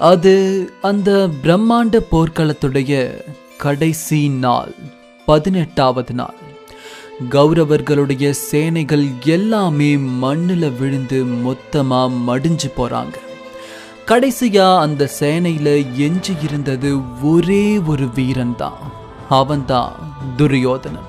அது அந்த பிரம்மாண்ட போர்க்களத்துடைய கடைசி நாள் பதினெட்டாவது நாள். கௌரவர்களுடைய சேனைகள் எல்லாமே மண்ணில் விழுந்து மொத்தமா மடிஞ்சு போறாங்க. கடைசியா அந்த சேனையில எஞ்சி இருந்தது ஒரே ஒரு வீரன் தான் அவன்தான் துரியோதனன்.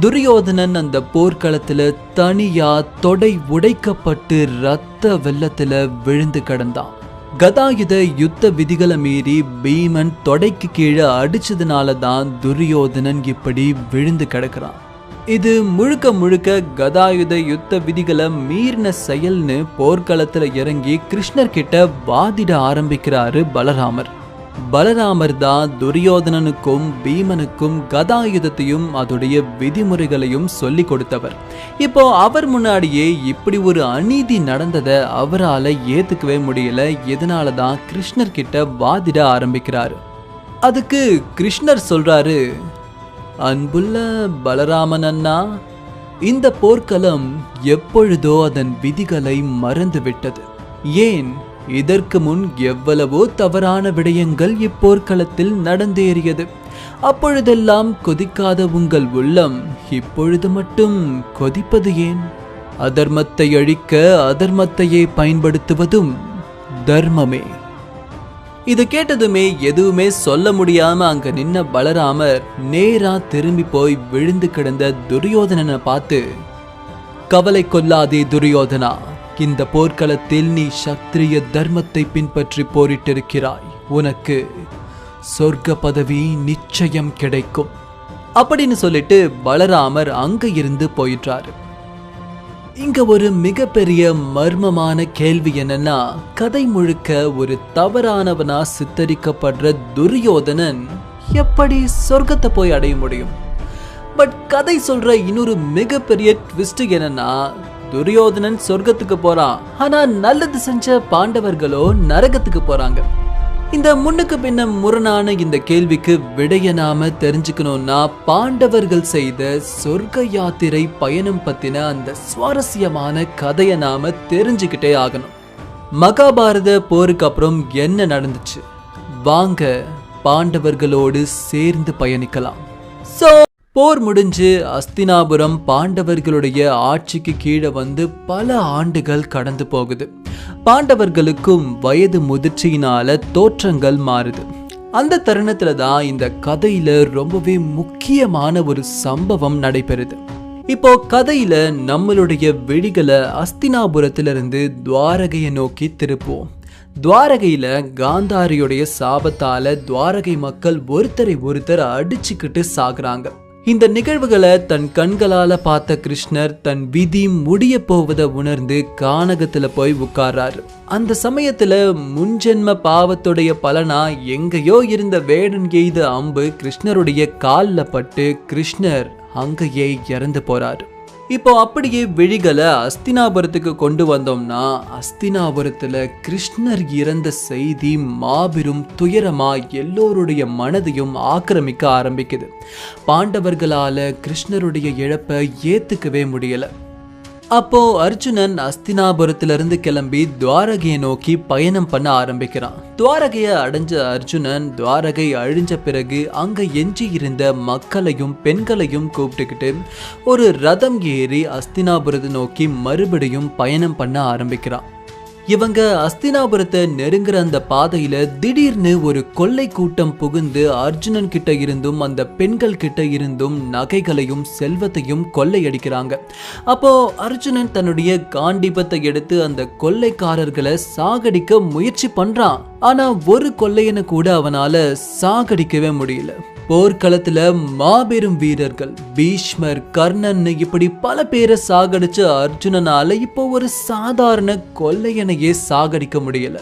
துரியோதனன் அந்த போர்க்களத்துல தனியா தொடை உடைக்கப்பட்டு ரத்த வெள்ளத்துல விழுந்து கிடந்தான். கதாயுத யுத்த விதிகளை மீறி பீமன் தொடைக்கு கீழே அடிச்சதுனால தான் துரியோதனன் இப்படி விழுந்து கிடக்குறான். இது முழுக்க முழுக்க கதாயுத யுத்த விதிகளை மீறின செயல்னு போர்க்களத்தில் இறங்கி கிருஷ்ணர்கிட்ட வாதிட ஆரம்பிக்கிறாரு பலராமர். பலராமர் தான் துரியோதனனுக்கும் பீமனுக்கும் கதாயுதத்தையும் அதோடைய விதிமுறைகளையும் சொல்லி கொடுத்தவர். இப்போ அவர் முன்னாடியே இப்படி ஒரு அநீதி நடந்ததை அவரால் ஏத்துக்கவே முடியல. இதனால தான் கிருஷ்ணர் கிட்ட வாதிட ஆரம்பிக்கிறாரு. அதுக்கு கிருஷ்ணர் சொல்றாரு அன்புள்ள பலராமன் அண்ணா இந்த போர்க்களம் எப்பொழுதோ அதன் விதிகளை மறந்துவிட்டது. ஏன்? இதற்கு முன் எவ்வளவோ தவறான விடயங்கள் இப்போர்க்களத்தில் நடந்தேறியது. அப்பொழுதெல்லாம் கொதிக்காத உங்கள் உள்ளம் இப்பொழுது மட்டும் கொதிப்பது ஏன்? அதர்மத்தை அழிக்க அதர்மத்தையே பயன்படுத்துவதும் தர்மமே. இது கேட்டதுமே எதுவுமே சொல்ல முடியாம அங்க நின்ன பலராமர் நேரா திரும்பி போய் விழுந்து கிடந்த துரியோதனனை பார்த்து கவலை கொள்ளாதே துரியோதனா இந்த போர்க்களத்தில் நீ சத்திரிய தர்மத்தை பின்பற்றி போரிட்டிருக்கிறாய். உனக்கு சொர்க்க பதவி நிச்சயம் கிடைக்கும். அப்படின்னு சொல்லிட்டு பலராமர் அங்க இருந்து போயிட்டாரு. இங்க ஒரு மிகப்பெரிய மர்மமான கேள்வி என்னன்னா கதை முழுக்க ஒரு தவறானவனா சித்தரிக்கப்படுற துரியோதனன் எப்படி சொர்க்கத்தை போய் அடைய முடியும்? பட் கதை சொல்ற இன்னொரு மிகப்பெரிய ட்விஸ்ட் என்னன்னா துரியோதனன் சொர்க்கத்துக்கு போறான் ஆனா நல்லது செஞ்ச பாண்டவர்களோ நரகத்துக்கு போறாங்க. இந்த முன்னுக்கு பின்ன முரணான இந்த கேள்விக்கு விடைய நாம தெரிஞ்சுக்கணும்னா பாண்டவர்கள் செய்த சொர்க்க யாத்திரை பயணம் பத்தின அந்த சுவாரஸ்யமான கதையை நாம தெரிஞ்சுக்கிட்டே ஆகணும். மகாபாரத போருக்கு அப்புறம் என்ன நடந்துச்சு? வாங்க பாண்டவர்களோடு சேர்ந்து பயணிக்கலாம். சோ போர் முடிஞ்சு அஸ்தினாபுரம் பாண்டவர்களுடைய ஆட்சிக்கு கீழே வந்து பல ஆண்டுகள் கடந்து போகுது. பாண்டவர்களுக்கும் வயது முதிர்ச்சியினால தோற்றங்கள் மாறுது. அந்த தருணத்துல தான் இந்த கதையில ரொம்பவே முக்கியமான ஒரு சம்பவம் நடைபெறுது. இப்போ கதையில நம்மளுடைய விழிகளை அஸ்தினாபுரத்திலிருந்து துவாரகையை நோக்கி திருப்புவோம். துவாரகையில காந்தாரியுடைய சாபத்தால துவாரகை மக்கள் ஒருத்தரை ஒருத்தர் அடிச்சுக்கிட்டு சாகுறாங்க. இந்த நிகழ்வுகளை தன் கண்களால பார்த்த கிருஷ்ணர் தன் விதி முடிய போவதை உணர்ந்து கானகத்துல போய் உட்கார்றாரு. அந்த சமயத்துல முன்ஜென்ம பாவத்துடைய பலனா எங்கேயோ இருந்த வேடன் எய்த அம்பு கிருஷ்ணருடைய காலில் பட்டு கிருஷ்ணர் அங்கேயே இறந்து போறாரு. இப்போ அப்படியே விழிகளை அஸ்தினாபுரத்துக்கு கொண்டு வந்தோம்னா அஸ்தினாபுரத்தில் கிருஷ்ணர் இறந்த செய்தி மாபெரும் துயரமா எல்லோருடைய மனதையும் ஆக்கிரமிக்க ஆரம்பிக்குது. பாண்டவர்களால் கிருஷ்ணருடைய இழப்பை ஏற்றுக்கவே முடியலை. அப்போ அர்ஜுனன் அஸ்தினாபுரத்திலிருந்து கிளம்பி துவாரகையை நோக்கி பயணம் பண்ண ஆரம்பிக்கிறான். துவாரகையை அடைஞ்ச அர்ஜுனன் துவாரகை அழிஞ்ச பிறகு அங்க எஞ்சி இருந்த மக்களையும் பெண்களையும் கூப்பிட்டுக்கிட்டு ஒரு ரதம் ஏறி அஸ்தினாபுரத்தை நோக்கி மறுபடியும் பயணம் பண்ண ஆரம்பிக்கிறான். இவங்க அஸ்தினாபுரத்தை நெருங்குற அந்த பாதையில திடீர்னு ஒரு கொள்ளை கூட்டம் புகுந்து அர்ஜுனன் கிட்ட இருந்தும் அந்த பெண்கள் கிட்ட இருந்தும் நகைகளையும் செல்வத்தையும் கொள்ளையடிக்கிறாங்க. அப்போ அர்ஜுனன் தன்னுடைய காண்டிபத்தை எடுத்து அந்த கொள்ளைக்காரர்களை சாகடிக்க முயற்சி பண்றான். ஆனா ஒரு கொள்ளையனை கூட அவனால சாகடிக்கவே முடியல. போர்க்களத்துல மாபெரும் வீரர்கள் பீஷ்மர் கர்ணன் இப்படி பல பேரை சாகடிச்ச அர்ஜுனனால இப்போ ஒரு சாதாரண கொள்ளையனையே சாகடிக்க முடியல.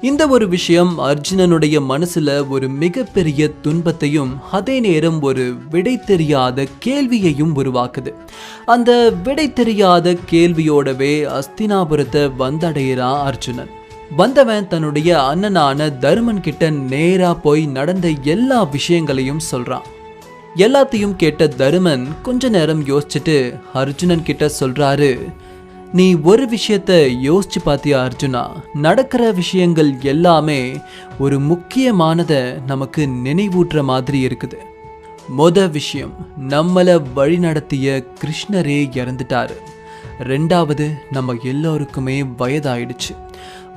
இந்த ஒரு விஷயம் அர்ஜுனனுடைய மனசுல ஒரு மிகப்பெரிய துன்பத்தையும் அதே நேரம் ஒரு விடை தெரியாத கேள்வியையும் உருவாக்குது. அந்த விடை தெரியாத கேள்வியோடவே அஸ்தினாபுரத்தை வந்தடைகிறான் அர்ஜுனன். வந்தவன் தன்னுடைய அண்ணனான தருமன் கிட்ட நேரா போய் நடந்த எல்லா விஷயங்களையும் சொல்றான். எல்லாத்தையும் கேட்ட தருமன் கொஞ்ச நேரம் யோசிச்சுட்டு அர்ஜுனன் கிட்ட சொல்றாரு நீ ஒரு விஷயத்த யோசிச்சு பார்த்தியா அர்ஜுனா? நடக்கிற விஷயங்கள் எல்லாமே ஒரு முக்கியமானதை நமக்கு நினைவூட்டுற மாதிரி இருக்குது. மொத விஷயம் நம்மளை வழிநடத்திய கிருஷ்ணரே இறந்துட்டாரு. ரெண்டாவது நம்ம எல்லோருக்குமே வயதாயிடுச்சு.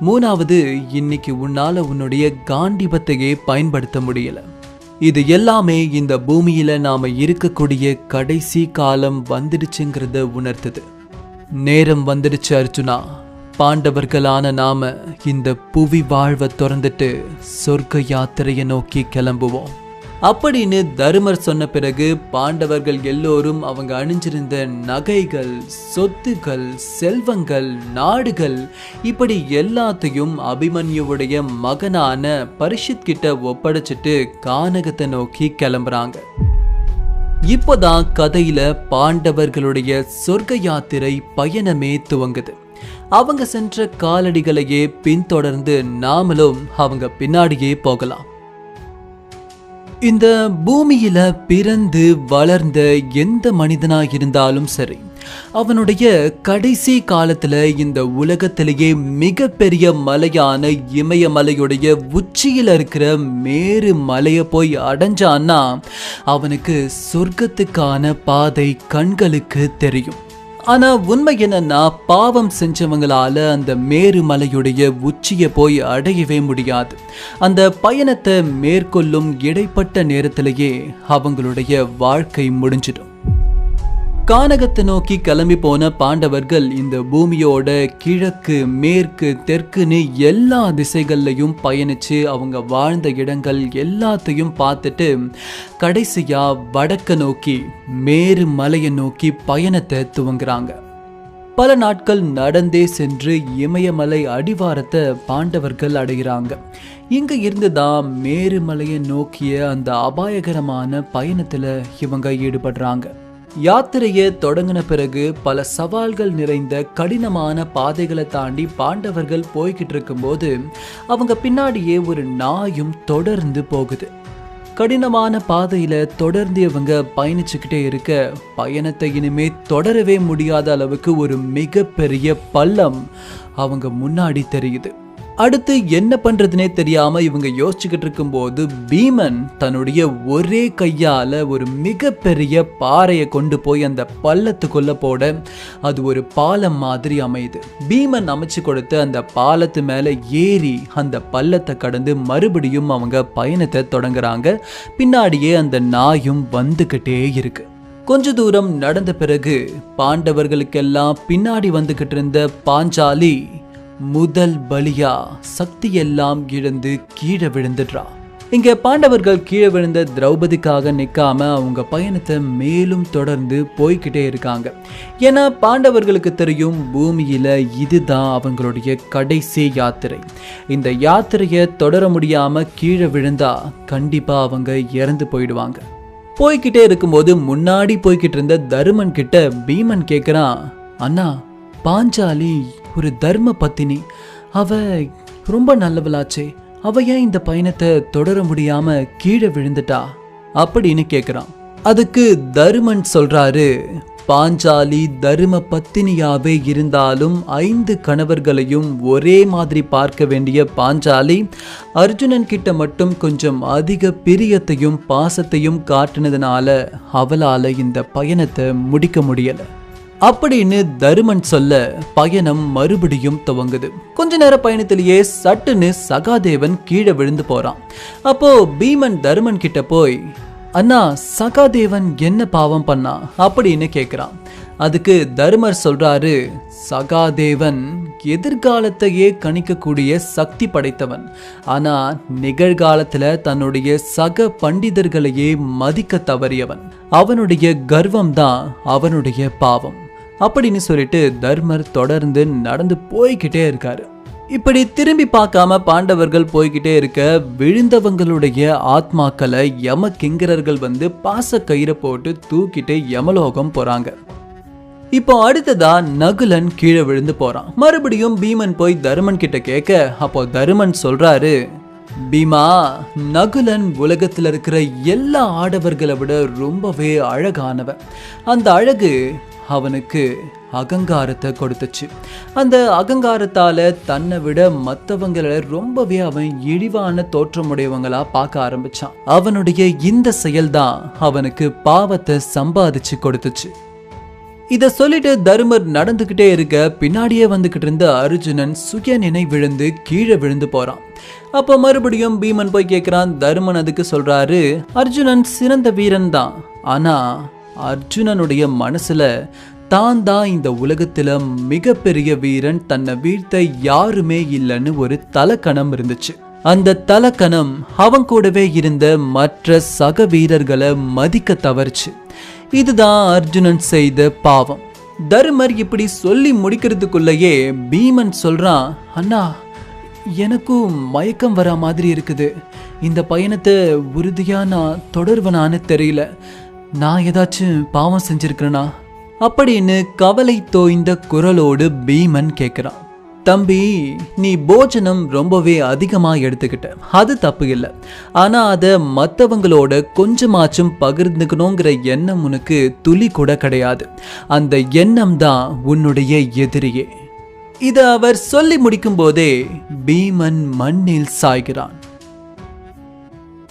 மூணாவது இன்னைக்கு உன்னால உன்னுடைய காண்டிபத்தையே பயன்படுத்த முடியல. இது எல்லாமே இந்த பூமியில நாம இருக்கக்கூடிய கடைசி காலம் வந்துடுச்சுங்கிறத உணர்த்துது. நேரம் வந்துடுச்சு அர்ஜுனா. பாண்டவர்களான நாம இந்த புவி வாழ்வை திறந்துட்டு சொர்க்க யாத்திரையை நோக்கி கிளம்புவோம். அப்படின்னு தருமர் சொன்ன பிறகு பாண்டவர்கள் எல்லோரும் அவங்க அணிஞ்சிருந்த நகைகள் சொத்துகள் செல்வங்கள் நாடுகள் இப்படி எல்லாத்தையும் அபிமன்யுவுடைய மகனான பரிஷித் கிட்ட ஒப்படைச்சிட்டு கானகத்தை நோக்கி கிளம்புறாங்க. இப்போதான் கதையில பாண்டவர்களுடைய சொர்க்க யாத்திரை பயணமே துவங்குது. அவங்க சென்ற காலடிகளையே பின்தொடர்ந்து நாமளும் அவங்க பின்னாடியே போகலாம். இந்த பூமியில பிறந்து வளர்ந்த எந்த மனிதனாக இருந்தாலும் சரி அவனுடைய கடைசி காலத்துல இந்த உலகத்திலேயே மிகப்பெரிய மலையான இமயமலையுடைய உச்சியில இருக்கிற மேரு மலையை போய் அடைஞ்சான்னா அவனுக்கு சொர்க்கத்துக்கான பாதை கண்களுக்கு தெரியும். ஆனா உண்மை என்னன்னா பாவம் செஞ்சவங்களால அந்த மேருமலையுடைய உச்சியை போய் அடையவே முடியாது. அந்த பயணத்தை மேற்கொள்ளும் இடைப்பட்ட நேரத்திலேயே அவங்களுடைய வாழ்க்கை முடிஞ்சிடும். கானகத்தை நோக்கி கிளம்பி போன பாண்டவர்கள் இந்த பூமியோட கிழக்கு மேற்கு தெற்குன்னு எல்லா திசைகள்லையும் பயணித்து அவங்க வாழ்ந்த இடங்கள் எல்லாத்தையும் பார்த்துட்டு கடைசியாக வடக்க நோக்கி மேரு மலையை நோக்கி பயணத்தை துவங்குறாங்க. பல நாட்கள் நடந்தே சென்று இமயமலை அடிவாரத்தை பாண்டவர்கள் அடைகிறாங்க. இங்கே இருந்து தான் மேருமலையை நோக்கிய அந்த அபாயகரமான பயணத்தில் இவங்க ஈடுபடுறாங்க. யாத்திரையை தொடங்கின பிறகு பல சவால்கள் நிறைந்த கடினமான பாதைகளை தாண்டி பாண்டவர்கள் போய்கிட்டு இருக்கும்போது அவங்க பின்னாடியே ஒரு நாயும் தொடர்ந்து போகுது. கடினமான பாதையில தொடர்ந்து இவங்க பயணிச்சுக்கிட்டே இருக்க பயணத்தை இனிமே தொடரவே முடியாத அளவுக்கு ஒரு மிகப்பெரிய பள்ளம் அவங்க முன்னாடி தெரியுது. அடுத்து என்ன பண்றதுனே தெரியாம இவங்க யோசிச்சுக்கிட்டு இருக்கும்போது பீமன் தன்னுடைய ஒரே கையால ஒரு மிகப்பெரிய பாறையை கொண்டு போய் அந்த பள்ளத்துக்குள்ள போட அது ஒரு பாலம் மாதிரி அமையுது. பீமன் அமைச்சு கொடுத்து அந்த பாலத்து மேல ஏறி அந்த பள்ளத்தை கடந்து மறுபடியும் அவங்க பயணத்தை தொடங்குறாங்க. பின்னாடியே அந்த நாயும் வந்துகிட்டே இருக்கு. கொஞ்ச தூரம் நடந்த பிறகு பாண்டவர்களுக்கெல்லாம் பின்னாடி வந்துகிட்டு இருந்த பாஞ்சாலி முதல் பலியா சக்தி எல்லாம் இழந்து கீழே விழுந்துடுறா. இங்க பாண்டவர்கள் கீழே விழுந்த திரௌபதிக்காக நிற்காம அவங்க பயணத்தை மேலும் தொடர்ந்து போய்கிட்டே இருக்காங்க. ஏன்னா பாண்டவர்களுக்கு தெரியும் பூமியில இதுதான் அவங்களுடைய கடைசி யாத்திரை. இந்த யாத்திரையை தொடர முடியாம கீழே விழுந்தா கண்டிப்பா அவங்க இறந்து போயிடுவாங்க. போய்கிட்டே இருக்கும்போது முன்னாடி போய்கிட்டு இருந்த தருமன் கிட்ட பீமன் கேட்குறான் அண்ணா பாஞ்சாலி ஒரு தர்ம பத்தினி. அவ ரொம்ப நல்லவளாச்சே. அவ ஏன் இந்த பயணத்தை தொடர முடியாம கீழே விழுந்துட்டா? அப்படின்னு கேட்குறான் அதுக்கு தருமன் சொல்றாரு பாஞ்சாலி தரும பத்தினியாவே இருந்தாலும் ஐந்து கணவர்களையும் ஒரே மாதிரி பார்க்க வேண்டிய பாஞ்சாலி அர்ஜுனன் கிட்ட மட்டும் கொஞ்சம் அதிக பிரியத்தையும் பாசத்தையும் காட்டினதுனால அவளால் இந்த பயணத்தை முடிக்க முடியலை. அப்படின்னு தருமன் சொல்ல பயணம் மறுபடியும் துவங்குது. கொஞ்ச நேர பயணத்திலேயே சட்டுன்னு சகாதேவன் கீழே விழுந்து போறான். அப்போ பீமன் தருமன் கிட்ட போய் அண்ணா சகாதேவன் என்ன பாவம் பண்ணா? அப்படின்னு கேக்குறான். அதுக்கு தருமர் சொல்றாரு சகாதேவன் எதிர்காலத்தையே கணிக்கக்கூடிய சக்தி படைத்தவன். ஆனா நிகழ்காலத்துல தன்னுடைய சக பண்டிதர்களையே மதிக்க தவறியவன். அவனுடைய கர்வம் தான் அவனுடைய பாவம். அப்படின்னு சொல்லிட்டு தர்மர் தொடர்ந்து நடந்து போய்கிட்டே இருக்காரு. இப்படி திரும்பி பார்க்காம பாண்டவர்கள் போய்கிட்டே இருக்க விழுந்தவங்களுடைய ஆத்மாக்களை யம கிங்கரர்கள் வந்து பாச கயிறை போட்டு தூக்கிட்டு யமலோகம் போறாங்க. இப்போ அடுத்ததா நகுலன் கீழே விழுந்து போறான். மறுபடியும் பீமன் போய் தருமன் கிட்ட கேட்க அப்போ தருமன் சொல்றாரு பீமா நகுலன் உலகத்தில் இருக்கிற எல்லா ஆடவர்களை விட ரொம்பவே அழகானவன். அந்த அழகு அவனுக்கு அகங்காரத்தை கொடுத்துச்சு. அந்த அகங்காரத்தால் தன்னை விட மற்றவங்களை ரொம்பவே அவன் இழிவான தோற்றமுடையவங்களாக பார்க்க ஆரம்பித்தான் அவனுடைய இந்த செயல்தான் அவனுக்கு பாவத்தை சம்பாதிச்சு கொடுத்துச்சு. இதை சொல்லிட்டு தருமர் நடந்துகிட்டே இருக்க பின்னாடியே வந்துகிட்டு இருந்த அர்ஜுனன் சுய விழுந்து கீழே விழுந்து போறான். அப்போ மறுபடியும் பீமன் போய் கேட்குறான் தருமன் அதுக்கு சொல்றாரு அர்ஜுனன் சிறந்த வீரன் தான் ஆனா அர்ஜுனனுடைய மனசுல தான் தான் இந்த உலகத்துல மிகப்பெரிய வீரன் தன்னை வீழ்த்த யாருமே இல்லைன்னு ஒரு தலக்கணம் இருந்துச்சு. அந்த தலக்கணம் அவன் கூடவே இருந்த மற்ற சக வீரர்களை மதிக்க தவறுச்சு. இதுதான் அர்ஜுனன் செய்த பாவம். தருமர் இப்படி சொல்லி முடிக்கிறதுக்குள்ளேயே பீமன் சொல்றான் அண்ணா எனக்கும் மயக்கம் வர மாதிரி இருக்குது. இந்த பயணத்தை உறுதியாக நான் தொடர்வனான்னு தெரியல. நான் ஏதாச்சும் பாவம் செஞ்சிருக்கிறேனா? அப்படின்னு கவலை தோய்ந்த குரலோடு பீமன் கேட்குறான் தம்பி நீ போஜனம் ரொம்பவே அதிகமாக எடுத்துக்கிட்ட. அது தப்பு இல்லை. ஆனால் அதை மற்றவங்களோட கொஞ்சமாச்சும் பகிர்ந்துக்கணுங்கிற எண்ணம் உனக்கு துளி கூட கிடையாது. அந்த எண்ணம் தான் உன்னுடைய எதிரியே. இதை அவர் சொல்லி முடிக்கும் போதே பீமன் மண்ணில் சாய்கிறான்.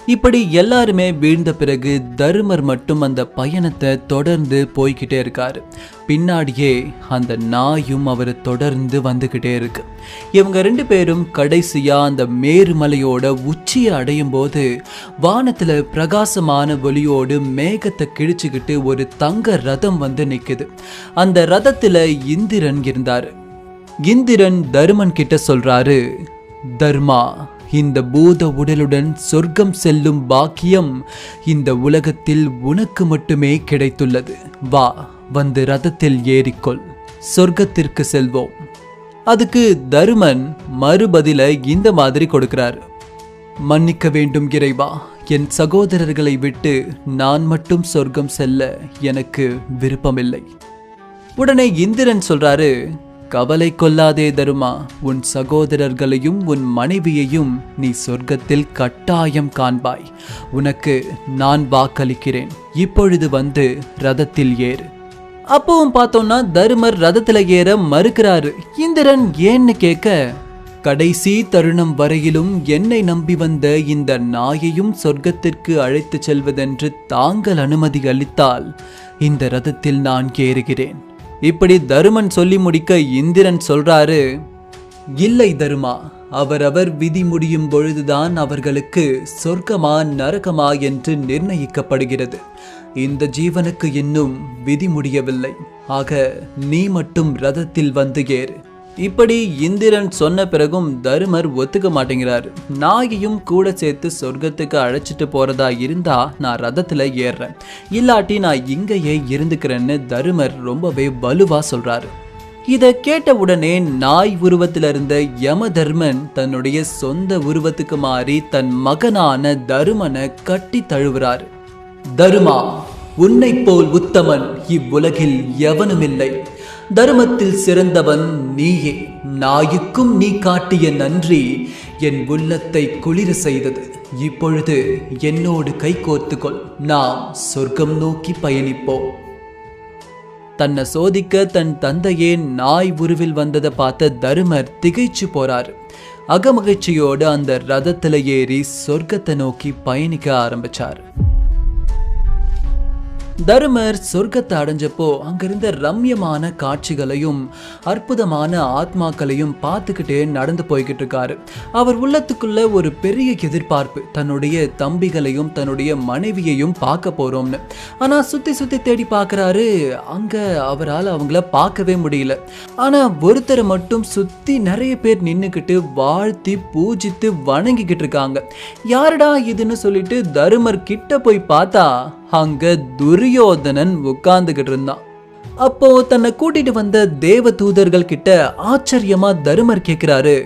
இப்படி எல்லாருமே வீழ்ந்த பிறகு தருமர் மட்டும் அந்த பயணத்தை தொடர்ந்து போய்கிட்டே இருக்காரு. பின்னாடியே அந்த நாயும் அவரை தொடர்ந்து வந்துகிட்டே இருக்கு. இவங்க ரெண்டு பேரும் கடைசியாக அந்த மேருமலையோட உச்சியை அடையும் போது வானத்தில் பிரகாசமான ஒளியோடு மேகத்தை கிழிச்சுக்கிட்டு ஒரு தங்க ரதம் வந்து நிற்குது அந்த ரதத்தில் இந்திரன் இருந்தார். இந்திரன் தருமன் கிட்ட சொல்றாரு தர்மா இந்த பூத உடலுடன் சொர்க்கம் செல்லும் பாக்கியம் இந்த உலகத்தில் உனக்கு மட்டுமே கிடைத்துள்ளது. வா வந்து ரதத்தில் ஏறிக்கொள். சொர்க்கத்திற்கு செல்வோம். அதுக்கு தருமன் மறுபதில இந்த மாதிரி கொடுக்கிறாரு. மன்னிக்க வேண்டும் இறைவா என் சகோதரர்களை விட்டு நான் மட்டும் சொர்க்கம் செல்ல எனக்கு விருப்பமில்லை. உடனே இந்திரன் சொல்றாரு கவலை கொள்ளாதே தருமா? உன் சகோதரர்களையும் உன் மனைவியையும் நீ சொர்க்கத்தில் கட்டாயம் காண்பாய். உனக்கு நான் வாக்களிக்கிறேன். இப்பொழுது வந்து ரதத்தில் ஏறு. அப்பவும் பார்த்தோம்னா தருமர் ரதத்தில் ஏற மறுக்கிறாரு. இந்திரன் ஏன்னு கேட்க கடைசி தருணம் வரையிலும் என்னை நம்பி வந்த இந்த நாயையும் சொர்க்கத்திற்கு அழைத்துச் செல்வதென்று தாங்கள் அனுமதி அளித்தால் இந்த ரதத்தில் நான் ஏறுகிறேன். இப்படி தருமன் சொல்லி முடிக்க இந்திரன் சொல்றாரு இல்லை தருமா அவரவர் விதி முடியும் பொழுதுதான் அவர்களுக்கு சொர்க்கமா நரகமா என்று நிர்ணயிக்கப்படுகிறது. இந்த ஜீவனுக்கு இன்னும் விதி முடியவில்லை. ஆக நீ மட்டும் ரதத்தில் வந்து ஏறு. இப்படி இந்திரன் சொன்ன பிறகும் தருமர் ஒத்துக்க மாட்டேங்கிறார். நாயையும் கூட சேர்த்து சொர்க்கத்துக்கு அழைச்சிட்டு போறதா இருந்தா நான் ரதத்துல ஏறுறேன். இல்லாட்டி நான் இங்கேயே இருந்துக்கிறேன்னு தருமர் ரொம்பவே வலுவா சொல்றாரு. இதை கேட்ட உடனே நாய் உருவத்தில் இருந்த யம தர்மன் தன்னுடைய சொந்த உருவத்துக்கு மாறி தன் மகனான தருமனை கட்டி தழுவுறார். தருமா உன்னைப் போல் உத்தமன் இவ்வுலகில் எவனுமில்லை. தர்மத்தில் சிறந்தவன் நீயே. நாய்க்கும் நீ காட்டிய நன்றி என் உள்ளத்தை குளிர செய்தது. இப்பொழுது என்னோடு கைகோர்த்துக்கொள் நாம் சொர்க்கம் நோக்கி பயணிப்போம். தன்னை சோதிக்க தன் தந்தையே நாய் உருவில் வந்ததை பார்த்த தருமர் திகைச்சு போறாரு. அகமகிழ்ச்சியோடு அந்த ரதத்தில் ஏறி சொர்க்கத்தை நோக்கி பயணிக்க ஆரம்பிச்சார். தருமர் சொர்க்கத்தை அடைஞ்சப்போ அங்கிருந்த ரம்யமான காட்சிகளையும் அற்புதமான ஆத்மாக்களையும் பார்த்துக்கிட்டே நடந்து போய்கிட்டு இருக்காரு அவர் உள்ளத்துக்குள்ள ஒரு பெரிய எதிர்பார்ப்பு தன்னுடைய தம்பிகளையும் தன்னுடைய மனைவியையும் பார்க்க போறோம்னு. ஆனா சுத்தி சுத்தி தேடி பார்க்கறாரு அங்க அவரால் அவங்கள பார்க்கவே முடியல. ஆனா ஒருத்தரை மட்டும் சுத்தி நிறைய பேர் நின்னுக்கிட்டு வாழ்த்தி பூஜித்து வணங்கிக்கிட்டு இருக்காங்க யாருடா இதுன்னு சொல்லிட்டு தருமர் கிட்ட போய் பார்த்தா அங்க துரியோதனன் உட்கார்ந்துகிட்டு இருந்தான். அப்போ தன்னை கூட்டிட்டு வந்த தேவ தூதர்கள் கிட்ட ஆச்சரியமா தருமர் கேட்கிறாரு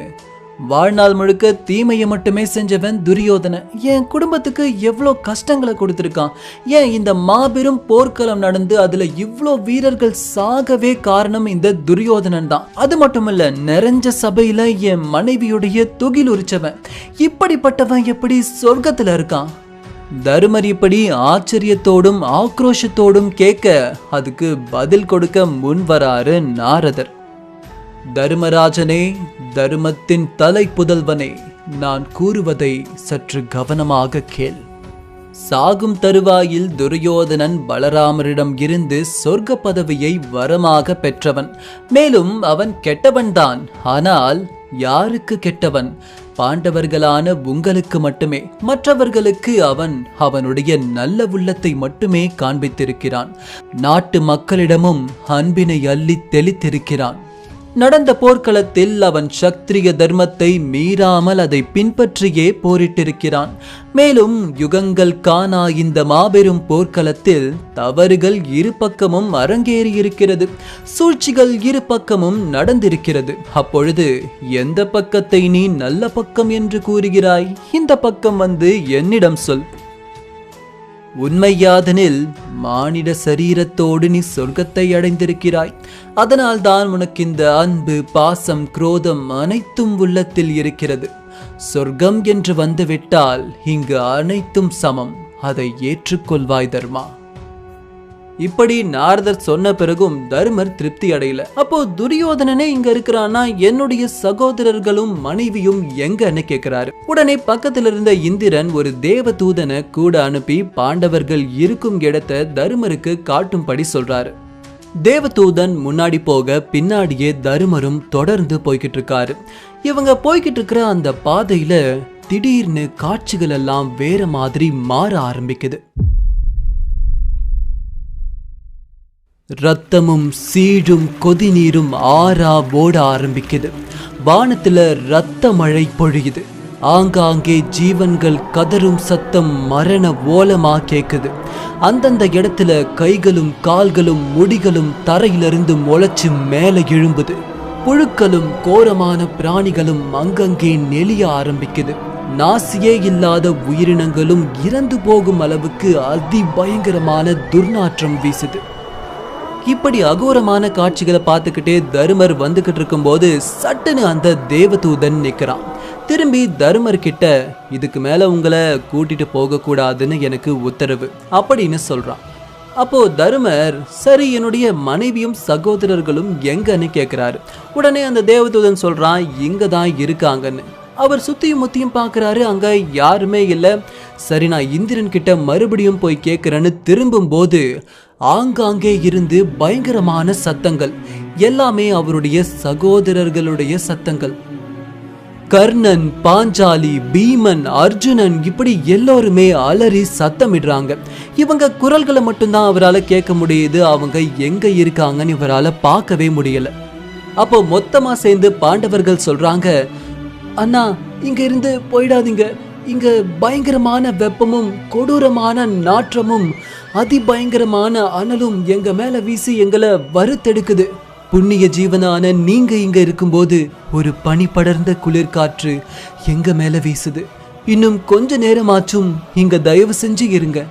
வாழ்நாள் முழுக்க தீமையை மட்டுமே செஞ்சவன் துரியோதனன். என் குடும்பத்துக்கு எவ்வளோ கஷ்டங்களை கொடுத்துருக்கான். ஏன் இந்த மாபெரும் போர்க்களம் நடந்து அதில் இவ்வளோ வீரர்கள் சாகவே காரணம் இந்த துரியோதனன் தான். அது மட்டும் இல்லை நிறைஞ்ச சபையில் என் மனைவியுடைய துகில் உரிச்சவன். இப்படிப்பட்டவன் எப்படி சொர்க்கத்தில் இருக்கான்? தருமர் இப்படி ஆச்சரியத்தோடும் ஆக்ரோஷத்தோடும் கேட்க அதுக்கு பதில் கொடுக்க முன் வராரு நாரதர். தருமராஜனே தருமத்தின் தலை புதல்வனே நான் கூறுவதை சற்று கவனமாக கேள். சாகும் தருவாயில் துரியோதனன் பலராமரிடம் இருந்து சொர்க்க பதவியை வரமாக பெற்றவன். மேலும் அவன் கெட்டவன்தான். ஆனால் யாருக்கு கெட்டவன்? பாண்டவர்களான உங்களுக்கு மட்டுமே. மற்றவர்களுக்கு அவன் அவனுடைய நல்ல உள்ளத்தை மட்டுமே காண்பித்திருக்கிறான். நாட்டு மக்களிடமும் அன்பினை அள்ளி தெளித்திருக்கிறான். நடந்த போர்க்களத்தில் அவன் சத்திரிய தர்மத்தை மீறாமல் அதை பின்பற்றியே போரிட்டிருக்கிறான். மேலும் யுகங்கள் காணா இந்த மாபெரும் போர்க்களத்தில் தவறுகள் இரு பக்கமும் அரங்கேறியிருக்கிறது. சூழ்ச்சிகள் இரு பக்கமும் நடந்திருக்கிறது. அப்பொழுது எந்த பக்கத்தை நீ நல்ல பக்கம் என்று கூறுகிறாய்? இந்த பக்கம் வந்து என்னிடம் சொல். உண்மையாதனில் மானிட சரீரத்தோடு நீ சொர்க்கத்தை அடைந்திருக்கிறாய். அதனால் தான் உனக்கு இந்த அன்பு பாசம் குரோதம் அனைத்தும் உள்ளத்தில் இருக்கிறது. சொர்க்கம் என்று வந்துவிட்டால் இங்கு அனைத்தும் சமம். அதை ஏற்றுக்கொள்வாய் தர்மா. இப்படி நாரதர் சொன்ன பிறகும் தர்மர் திருப்தி அடையல. அப்போ துரியோதனனே இங்க இருக்கிறான்னா என்னுடைய சகோதரர்களும் மனைவியும் எங்கன்னு கேக்குறாரு. உடனே பக்கத்துல இருந்த இந்திரன் ஒரு தேவதூதனை கூட அனுப்பி பாண்டவர்கள் இருக்கும் இடத்தை தருமருக்கு காட்டும்படி சொல்றாரு. தேவதூதன் முன்னாடி போக பின்னாடியே தருமரும் தொடர்ந்து போய்கிட்டு இருக்காரு. இவங்க போய்கிட்டு இருக்கிற அந்த பாதையில திடீர்னு காட்சிகள் எல்லாம் வேற மாதிரி மாற ஆரம்பிக்குது. ரத்தமும் சீழும் கொதிநீரும் ஆறா ஓட ஆரம்பிக்குது. வானத்துல ரத்த மழை பொழியுது. ஆங்காங்கே ஜீவன்கள் கதரும் சத்தம் மரண ஓலமா கேட்குது அந்தந்த இடத்துல கைகளும் கால்களும் முடிகளும் தரையிலிருந்து முளைச்சு மேலே எழும்புது. புழுக்களும் கோரமான பிராணிகளும் அங்கங்கே நெளிய ஆரம்பிக்குது. நாசியே இல்லாத உயிரினங்களும் இறந்து போகும் அளவுக்கு அதி பயங்கரமான துர்நாற்றம் வீசுது. இப்படி அகோரமான காட்சிகளை பார்த்துக்கிட்டே தருமர் வந்துகிட்டு இருக்கும்போது சட்டுன்னு அந்த தேவதூதன் நிற்கிறான் திரும்பி தருமர் கிட்ட இதுக்கு மேல உங்களை கூட்டிட்டு போக கூடாதுன்னு எனக்கு உத்தரவு அப்படின்னு சொல்றான். அப்போ தருமர் சரி என்னுடைய மனைவியும் சகோதரர்களும் எங்கன்னு கேட்குறாரு உடனே அந்த தேவதூதன் சொல்றான் இங்க தான் இருக்காங்கன்னு. அவர் சுத்தியும் முத்தியும் பார்க்குறாரு. அங்க யாருமே இல்லை. சரி நான் இந்திரன் கிட்ட மறுபடியும் போய் கேட்குறேன்னு திரும்பும் போது ஆங்காங்கே இருந்து பயங்கரமான சத்தங்கள். எல்லாமே அவருடைய சகோதரர்களுடைய சத்தங்கள். கர்ணன் பாஞ்சாலி பீமன் அர்ஜுனன் இப்படி எல்லோருமே அலறி சத்தமிடுறாங்க. இவங்க குரல்களை மட்டும்தான் அவரால் கேட்க முடியுது. அவங்க எங்க இருக்காங்கன்னு இவரால் பார்க்கவே முடியல. அப்போ மொத்தமாக சேர்ந்து பாண்டவர்கள் சொல்றாங்க அண்ணா இங்க இருந்து போயிடாதீங்க. இங்க பயங்கரமான வெப்பமும் கொடூரமான நாற்றமும் அதிபயங்கரமான அனலும் எங்க மேல வீசி எங்களை வறுத்தெடுக்குது. புண்ணிய ஜீவனான நீங்க இங்க இருக்கும்போது ஒரு பனி படர்ந்த குளிர்காற்று எங்க மேல வீசுது. இன்னும் கொஞ்ச நேரமாச்சும் இங்க தயவு செஞ்சு இருங்க.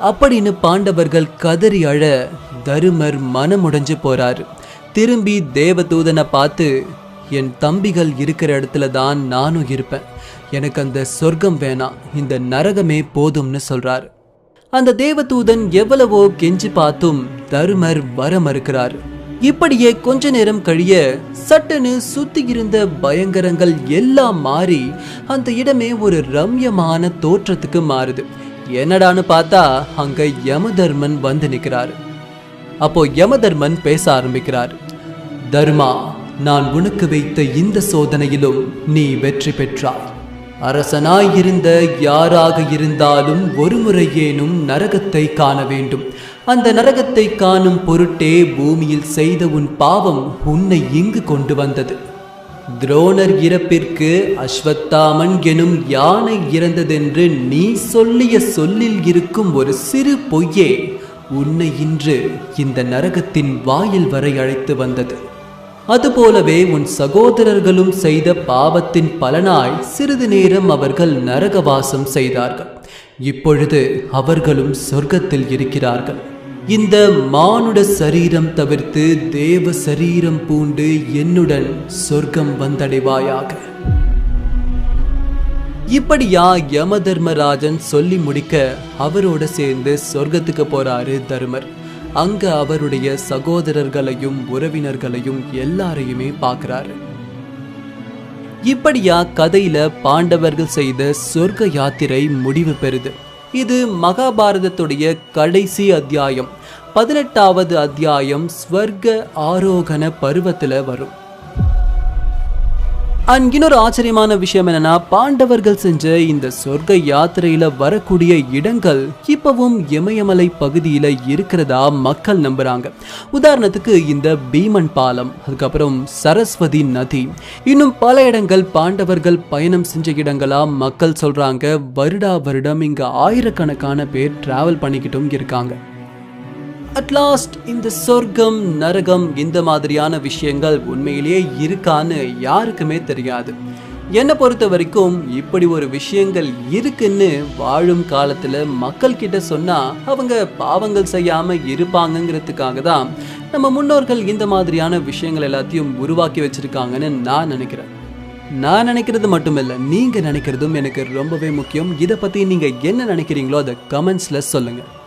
அப்படின்னு பாண்டவர்கள் கதறி அழ தருமர் மனமுடைஞ்சு போறாரு. திரும்பி தேவதூதனை பார்த்து என் தம்பிகள் இருக்கிற இடத்துல தான் நானும் இருப்பேன். எனக்கு அந்த சொர்க்கம் வேணாம். இந்த நரகமே போதும்னு சொல்றாரு. அந்த தேவதூதன் எவ்வளவோ கெஞ்சி பார்த்தும் தருமர் வர மறுக்கிறார். இப்படியே கொஞ்ச நேரம் கழிய சட்டுன்னு சுத்தி இருந்த பயங்கரங்கள் எல்லாம் மாறி அந்த இடமே ஒரு ரம்யமான தோற்றத்துக்கு மாறுது. என்னடான்னு பார்த்தா அங்க யமதர்மன் வந்து நிற்கிறார் அப்போ யமதர்மன் பேச ஆரம்பிக்கிறார். தர்மா நான் உனக்கு வைத்த இந்த சோதனையிலும் நீ வெற்றி பெற்றாய். அரசனாயிருந்த யாராக இருந்தாலும் ஒருமுறையேனும் நரகத்தை காண வேண்டும். அந்த நரகத்தை காணும் பொருட்டே பூமியில் செய்த உன் பாவம் உன்னை இங்கு கொண்டு வந்தது. துரோணர் இறப்பிற்கு அஸ்வத்தாமன் எனும் யானை இறந்ததென்று நீ சொல்லிய சொல்லில் இருக்கும் ஒரு சிறு பொய்யே உன்னை இன்று இந்த நரகத்தின் வாயில் வரை அழைத்து வந்தது. அதுபோலவே உன் சகோதரர்களும் செய்த பாவத்தின் பலனாய் சிறிது நேரம் அவர்கள் நரகவாசம் செய்தார்கள். இப்பொழுது அவர்களும் சொர்க்கத்தில் இருக்கிறார்கள். இந்த மானுட சரீரம் தவிர்த்து தேவ சரீரம் பூண்டு என்னுடன் சொர்க்கம் வந்தடைவாயாக. இப்படியா யம தர்மராஜன் சொல்லி முடிக்க அவரோட சேர்ந்து சொர்க்கத்துக்கு போறாரு தருமர். அங்க அவருடைய சகோதரர்களையும் உறவினர்களையும் எல்லாரையுமே பார்க்கிறார். இப்படியா கதையில பாண்டவர்கள் செய்த சொர்க்க யாத்திரை முடிவு பெறுது. இது மகாபாரதத்துடைய கடைசி அத்தியாயம். பதினெட்டாவது அத்தியாயம் ஸ்வர்க ஆரோகண பருவத்துல வரும். அண்ட் இன்னொரு ஆச்சரியமான விஷயம் என்னன்னா பாண்டவர்கள் செஞ்ச இந்த சொர்க்க யாத்திரையில வரக்கூடிய இடங்கள் இப்பவும் இமயமலை பகுதியில இருக்கிறதா மக்கள் நம்புறாங்க. உதாரணத்துக்கு இந்த பீமன் பாலம் அதுக்கப்புறம் சரஸ்வதி நதி. இன்னும் பல இடங்கள் பாண்டவர்கள் பயணம் செஞ்ச இடங்களா மக்கள் சொல்றாங்க வருடா வருடம் இங்க ஆயிரக்கணக்கான பேர் டிராவல் பண்ணிக்கிட்டும் இருக்காங்க. அட்லாஸ்ட் இந்த சொர்க்கம் நரகம் இந்த மாதிரியான விஷயங்கள் உண்மையிலேயே இருக்கான்னு யாருக்குமே தெரியாது. என்னை பொறுத்த வரைக்கும் இப்படி ஒரு விஷயங்கள் இருக்குன்னு வாழும் காலத்தில் மக்கள் கிட்ட சொன்னா அவங்க பாவங்கள் செய்யாமல் இருப்பாங்கங்கிறதுக்காக தான் நம்ம முன்னோர்கள் இந்த மாதிரியான விஷயங்கள் எல்லாத்தையும் உருவாக்கி வச்சிருக்காங்கன்னு நான் நினைக்கிறேன். நான் நினைக்கிறது மட்டும் இல்லை நீங்கள் நினைக்கிறதும் எனக்கு ரொம்பவே முக்கியம். இதை பற்றி நீங்கள் என்ன நினைக்கிறீங்களோ அதை கமெண்ட்ஸில் சொல்லுங்கள்